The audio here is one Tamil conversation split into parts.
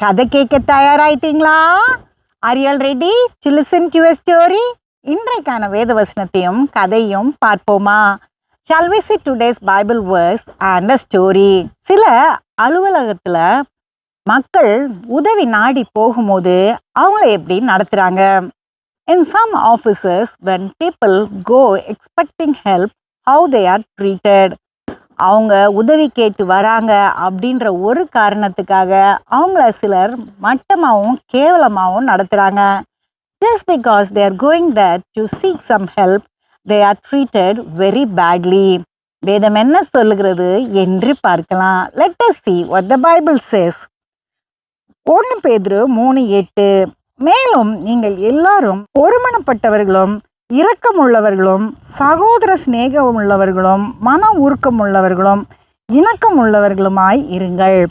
கதை கேட்க தயாராயிட்டீங்களா? அரியல் ரெடி டு டு ஸ்டோரி. இன்றைக்கான வேத வசனத்தையும் கதையும் பார்ப்போமா? Shall we see today's Bible verse and a story சில அலுவலகத்தில் மக்கள் உதவி நாடி போகும்போது அவங்கள எப்படி நடத்துகிறாங்க in some officers when people go expecting help how they are treated அவங்க உதவி கேட்டு வராங்க அப்படின்ற ஒரு காரணத்துக்காக அவங்கள சிலர் மட்டமாகவும் கேவலமாகவும் நடத்துகிறாங்க just because they are going that to seek some help they are treated very badly வேதம் என்ன சொல்லுகிறது என்று பார்க்கலாம். Let us see what the Bible says ஒன்று பேதுரு மூணு எட்டு. மேலும் நீங்கள் எல்லாரும் ஒருமனப்பட்டவர்களும் இரக்கமுள்ளவர்களும் சகோதர சிநேகம் உள்ளவர்களும் மன உருக்கம் உள்ளவர்களும் இணக்கம் உள்ளவர்களுமாய் இருங்கள்.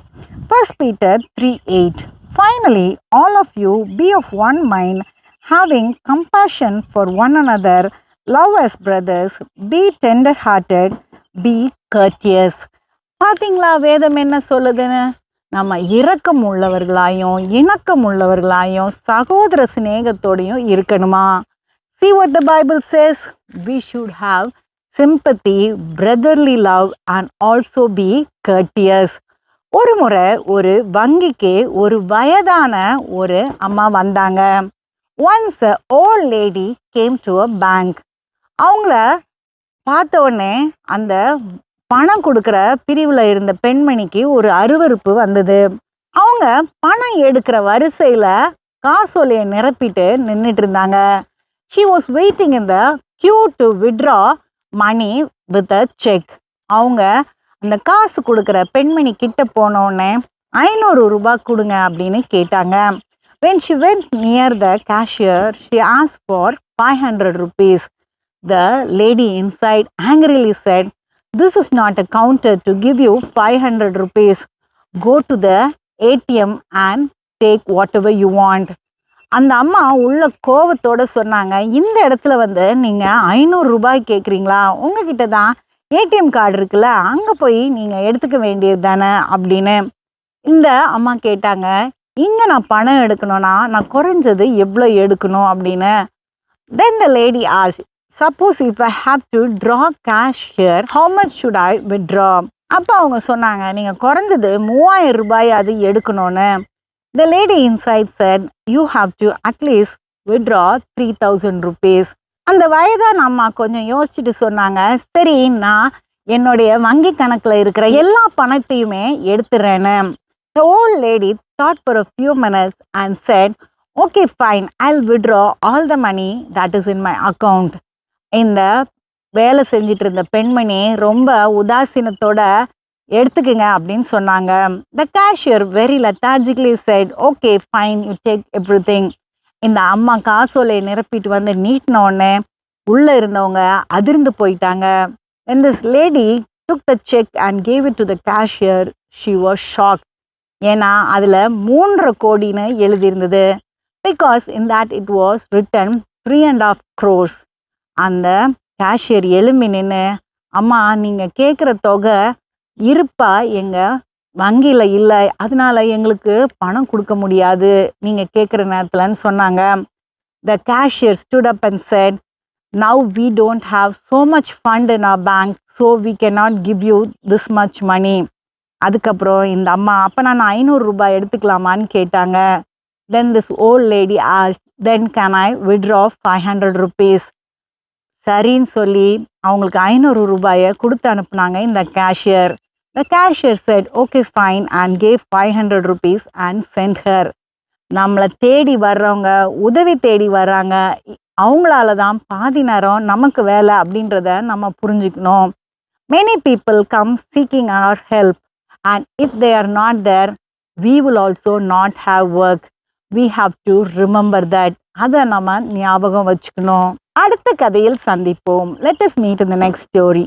First Peter three eight finally all of you be of one mind having compassion for one another love as brothers be tender hearted be courteous பார்த்தீங்களா வேதம் என்ன சொல்லுதுன்னு? நம்ம இரக்கம் உள்ளவர்களாயும் இணக்கம் உள்ளவர்களாயும் சகோதர சிநேகத்தோடையும் இருக்கணுமா? See what the bible says? We should have sympathy brotherly love and also be courteous. ஒரு முறை ஒரு வங்கிக்கு ஒரு வயதான ஒரு அம்மா வந்தாங்க. Once old lady came to a bank அவங்கள பார்த்த உடனே அந்த பணம் கொடுக்குற பிரிவில் இருந்த பெண்மணிக்கு ஒரு அருவருப்பு வந்தது. அவங்க பணம் எடுக்கிற வரிசையில் காசோலையை நிரப்பிட்டு நின்றுட்டு இருந்தாங்க. He was waiting in the queue to withdraw money with a cheque அவங்க அந்த காசு கொடுக்குற பெண்மணி கிட்ட போனோடனே ஐநூறு ரூபாய் கொடுங்க அப்படின்னு கேட்டாங்க when she went near the cashier she as for five hundred rupees the lady inside angrily said this is not a counter to give you five hundred rupees go to the ATM and take whatever you want அந்த அம்மா உள்ள கோபத்தோடு சொன்னாங்க இந்த இடத்துல வந்து நீங்கள் ஐநூறு ரூபாய் கேட்குறீங்களா உங்ககிட்ட தான் ஏடிஎம் கார்டு இருக்குல்ல அங்கே போய் நீங்கள் எடுத்துக்க வேண்டியது தானே அப்படின்னு இந்த அம்மா கேட்டாங்க. இங்கே நான் பணம் எடுக்கணும்னா நான் குறைஞ்சது எவ்வளோ எடுக்கணும் அப்படின்னு. Then the lady as suppose if I have to draw cash here how much should I withdraw அப்போ அவங்க சொன்னாங்க நீங்கள் குறைஞ்சது மூவாயிரம் ரூபாய் அது எடுக்கணும்னு. The lady inside said you have to at least withdraw three thousand rupees அந்த வயதான அம்மா கொஞ்சம் யோசிச்சுட்டு சொன்னாங்க சரி நான் என்னுடைய வங்கி கணக்கில் இருக்கிற எல்லா பணத்தையுமே எடுத்துறேன்னு. The old lady thought for a few minutes and said okay fine I will withdraw all the money that is in my account இந்த வேலை செஞ்சிட்டு இருந்த பெண்மணி ரொம்ப உதாசீனத்தோட எடுத்துக்குங்க அப்படின்னு சொன்னாங்க. The cashier very lethargically said okay fine you take everything இந்த அம்மா காசோலையை நிரப்பிட்டு வந்து நீட்டின உடனே உள்ளே இருந்தவங்க அதிர்ந்து போயிட்டாங்க. When this lady took the cheque and gave it the cashier cashier. She was ஏன்னா அதில் மூன்றரை கோடின்னு எழுதியிருந்தது. Because in that it was written three and half crores அந்த கேஷியர் எலும்பி நின்று அம்மா நீங்கள் கேட்குற தொகை இருப்பா எங்கள் வங்கியில் இல்லை அதனால எங்களுக்கு பணம் கொடுக்க முடியாது. நீங்கள் கேட்குற நேரத்தில்னு சொன்னாங்க. The cashier stood up and said now we don't have so much fund in our bank so we cannot give you this much money அதுக்கப்புறம் இந்த அம்மா அப்போ நான் ஐநூறு ரூபாய் எடுத்துக்கலாமான்னு கேட்டாங்க. Then this old lady as then can I withdraw five hundred rupees சரின்னு சொல்லி அவங்களுக்கு ஐநூறு ரூபாயை கொடுத்து அனுப்புனாங்க இந்த cashier The cashier said okay fine and gave five hundred rupees and sent her நம்மளை தேடி வர்றவங்க உதவி தேடி வர்றாங்க அவங்களால தான் பாதி நேரம் நமக்கு வேலை அப்படின்றத நம்ம புரிஞ்சுக்கணும். Many people come seeking our help and if they are not there we will also not have work we have to remember that அதை நம்ம ஞாபகம் வச்சுக்கணும். அடுத்த கதையில் சந்திப்போம். லெட்டஸ் மீட் இந்த நெக்ஸ்ட் ஸ்டோரி